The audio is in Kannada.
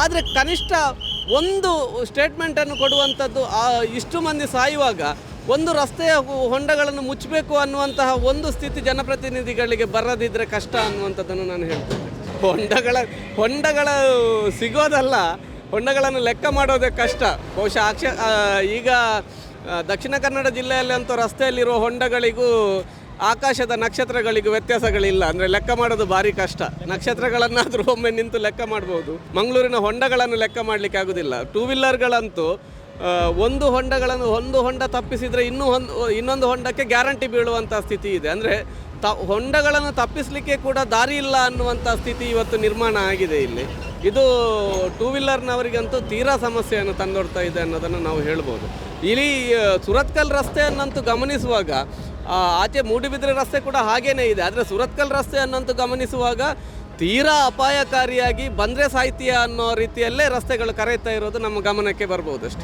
ಆದರೆ ಕನಿಷ್ಠ ಒಂದು ಸ್ಟೇಟ್ಮೆಂಟನ್ನು ಕೊಡುವಂಥದ್ದು ಇಷ್ಟು ಮಂದಿ ಸಾಯುವಾಗ ಒಂದು ರಸ್ತೆಯ ಹೊಂಡಗಳನ್ನು ಮುಚ್ಚಬೇಕು ಅನ್ನುವಂತಹ ಒಂದು ಸ್ಥಿತಿ ಜನಪ್ರತಿನಿಧಿಗಳಿಗೆ ಬರದಿದ್ದರೆ ಕಷ್ಟ ಅನ್ನುವಂಥದ್ದನ್ನು ನಾನು ಹೇಳ್ತೇನೆ. ಹೊಂಡಗಳ ಹೊಂಡಗಳ ಸಿಗೋದಲ್ಲ, ಹೊಂಡಗಳನ್ನು ಲೆಕ್ಕ ಮಾಡೋದೇ ಕಷ್ಟ. ಬಹುಶಃ ಅಕ್ಷ ಈಗ ದಕ್ಷಿಣ ಕನ್ನಡ ಜಿಲ್ಲೆಯಲ್ಲಿ ಅಂತೂ ರಸ್ತೆಯಲ್ಲಿರುವ ಹೊಂಡಗಳಿಗೂ ಆಕಾಶದ ನಕ್ಷತ್ರಗಳಿಗೂ ವ್ಯತ್ಯಾಸಗಳಿಲ್ಲ. ಅಂದರೆ ಲೆಕ್ಕ ಮಾಡೋದು ಭಾರಿ ಕಷ್ಟ. ನಕ್ಷತ್ರಗಳನ್ನಾದರೂ ಒಮ್ಮೆ ನಿಂತು ಲೆಕ್ಕ ಮಾಡ್ಬೋದು. ಮಂಗಳೂರಿನ ಹೊಂಡಗಳನ್ನು ಲೆಕ್ಕ ಮಾಡಲಿಕ್ಕೆ ಆಗೋದಿಲ್ಲ. ಟೂ ವೀಲರ್ಗಳಂತೂ ಒಂದು ಹೊಂಡಗಳನ್ನು ಒಂದು ಹೊಂಡ ತಪ್ಪಿಸಿದರೆ ಇನ್ನೂ ಒಂದು, ಇನ್ನೊಂದು ಹೊಂಡಕ್ಕೆ ಗ್ಯಾರಂಟಿ ಬೀಳುವಂಥ ಸ್ಥಿತಿ ಇದೆ. ಅಂದರೆ ತ, ಹೊಂಡಗಳನ್ನು ತಪ್ಪಿಸಲಿಕ್ಕೆ ಕೂಡ ದಾರಿ ಇಲ್ಲ ಅನ್ನುವಂಥ ಸ್ಥಿತಿ ಇವತ್ತು ನಿರ್ಮಾಣ ಆಗಿದೆ ಇಲ್ಲಿ. ಇದು ಟೂ ವೀಲರ್ನವರಿಗಂತೂ ತೀರಾ ಸಮಸ್ಯೆಯನ್ನು ತಂದೊಡ್ತಾ ಇದೆ ಅನ್ನೋದನ್ನು ನಾವು ಹೇಳ್ಬೋದು. ಇಲ್ಲಿ ಸುರತ್ಕಲ್ ರಸ್ತೆಯನ್ನಂತೂ ಗಮನಿಸುವಾಗ ಆಚೆ ಮೂಡಿಬಿದ್ರೆ ರಸ್ತೆ ಕೂಡ ಹಾಗೇನೇ ಇದೆ. ಆದರೆ ಸುರತ್ಕಲ್ ರಸ್ತೆ ರಸ್ತೆಯನ್ನಂತೂ ಗಮನಿಸುವಾಗ ತೀರಾ ಅಪಾಯಕಾರಿಯಾಗಿ ಬಂದ್ರೆ ಸಾಹಿತ್ಯ ಅನ್ನೋ ರೀತಿಯಲ್ಲೇ ರಸ್ತೆಗಳು ಕರೆಯುತ್ತಾ ಇರೋದು ನಮ್ಮ ಗಮನಕ್ಕೆ ಬರ್ಬೋದು ಅಷ್ಟೇ